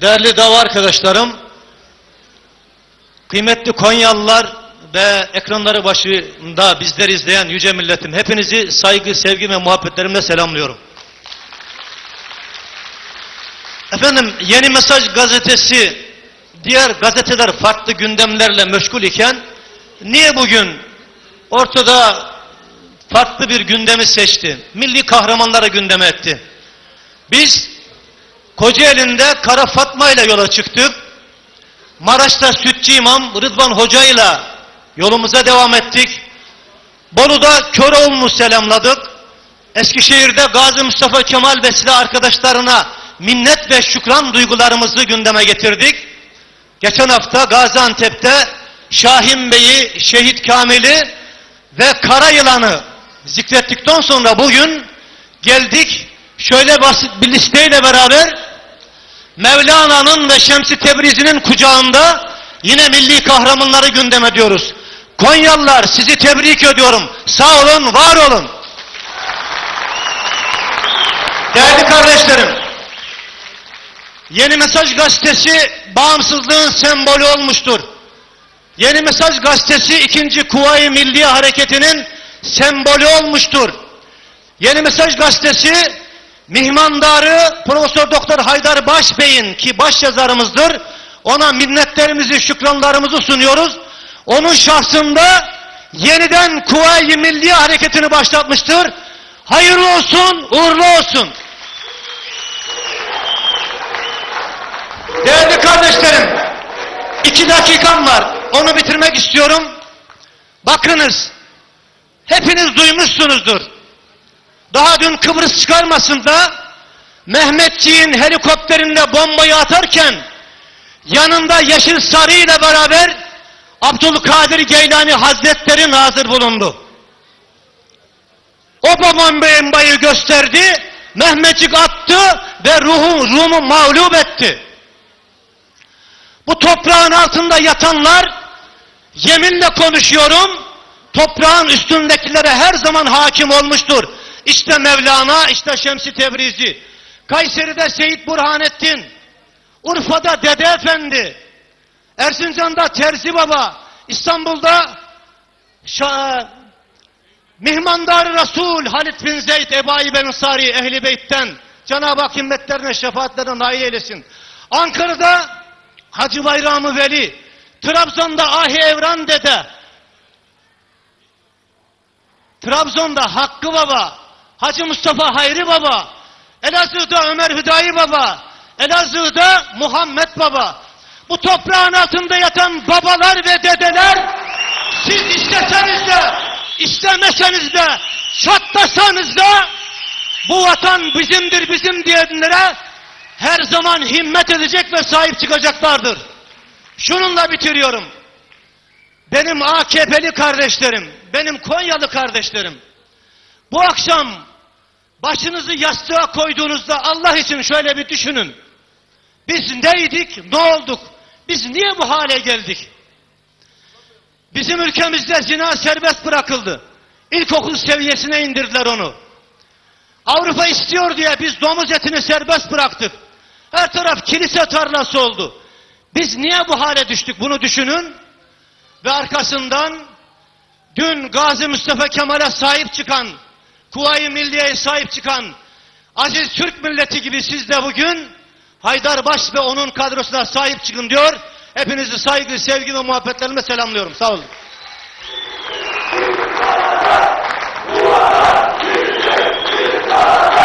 Değerli dava arkadaşlarım, kıymetli Konyalılar ve ekranları başında bizleri izleyen yüce milletim, hepinizi saygı, sevgi ve muhabbetlerimle selamlıyorum. Efendim, Yeni Mesaj gazetesi, diğer gazeteler farklı gündemlerle meşgul iken, niye bugün ortada farklı bir gündemi seçti? Milli kahramanları gündeme etti. Biz Kocaeli'nde Kara Fatma ile yola çıktık. Maraş'ta Sütçü İmam Rıdvan Hoca ile yolumuza devam ettik. Bolu'da Köroğlu'nu selamladık. Eskişehir'de Gazi Mustafa Kemal ve silah arkadaşlarına minnet ve şükran duygularımızı gündeme getirdik. Geçen hafta Gaziantep'te Şahin Bey'i, Şehit Kamil'i ve Kara Yılan'ı zikrettikten sonra bugün geldik şöyle basit bir listeyle beraber Mevlana'nın ve Şemsi Tebrizi'nin kucağında yine milli kahramanları gündem ediyoruz. Konyalılar sizi tebrik ediyorum. Sağ olun, var olun. Değerli kardeşlerim, Yeni Mesaj Gazetesi bağımsızlığın sembolü olmuştur. Yeni Mesaj Gazetesi 2. Kuvayi Milliye Hareketi'nin sembolü olmuştur. Yeni Mesaj Gazetesi mihmandarı Profesör Doktor Haydar Başbey'in ki baş yazarımızdır. Ona minnetlerimizi, şükranlarımızı sunuyoruz. Onun şahsında yeniden Kuvayi Milliye Hareketi'ni başlatmıştır. Hayırlı olsun, uğurlu olsun. Değerli kardeşlerim, iki dakikam var. Onu bitirmek istiyorum. Bakınız, hepiniz duymuşsunuzdur. Daha dün Kıbrıs çıkarmasında Mehmetçiğin helikopterinde bombayı atarken yanında Yeşil Sarı ile beraber Abdülkadir Geylani Hazretleri nazır bulundu. O bombayı gösterdi, Mehmetçik attı ve ruhu, Rum'u mağlup etti. Bu toprağın altında yatanlar, yeminle konuşuyorum, toprağın üstündekilere her zaman hakim olmuştur. İşte Mevlana, işte Şemsi Tebrizi. Kayseri'de Seyit Burhanettin, Urfa'da Dede Efendi, Erzincan'da Terzi Baba, İstanbul'da Şa Mihmandar Resul Halit bin Zeyd Ebayi ben Sari Ehli Beyt'ten. Cenab-ı Hak himmetlerine şefaatlerine nail eylesin. Ankara'da Hacı Bayramı Veli, Trabzon'da Ahi Evran Dede, Trabzon'da Hakkı Baba, Hacı Mustafa Hayri Baba, Elazığ'da Ömer Hüdayi Baba, Elazığ'da Muhammed Baba. Bu toprağın altında yatan babalar ve dedeler siz isteseniz de, istemeseniz de, çatlasanız da bu vatan bizimdir bizim diyenlere her zaman himmet edecek ve sahip çıkacaklardır. Şununla bitiriyorum. Benim AKP'li kardeşlerim, benim Konyalı kardeşlerim, bu akşam başınızı yastığa koyduğunuzda Allah için şöyle bir düşünün. Biz neydik, ne olduk? Biz niye bu hale geldik? Bizim ülkemizde zina serbest bırakıldı. İlkokul seviyesine indirdiler onu. Avrupa istiyor diye biz domuz etini serbest bıraktık. Her taraf kilise tarlası oldu. Biz niye bu hale düştük bunu düşünün. Ve arkasından dün Gazi Mustafa Kemal'e sahip çıkan, Kuvayı Milliye'ye sahip çıkan aziz Türk milleti gibi siz de bugün Haydarbaş ve onun kadrosuna sahip çıkın diyor. Hepinizi saygı, sevgi ve muhabbetlerime selamlıyorum. Sağ olun. Bir taraf, bir bir taraf, bir taraf.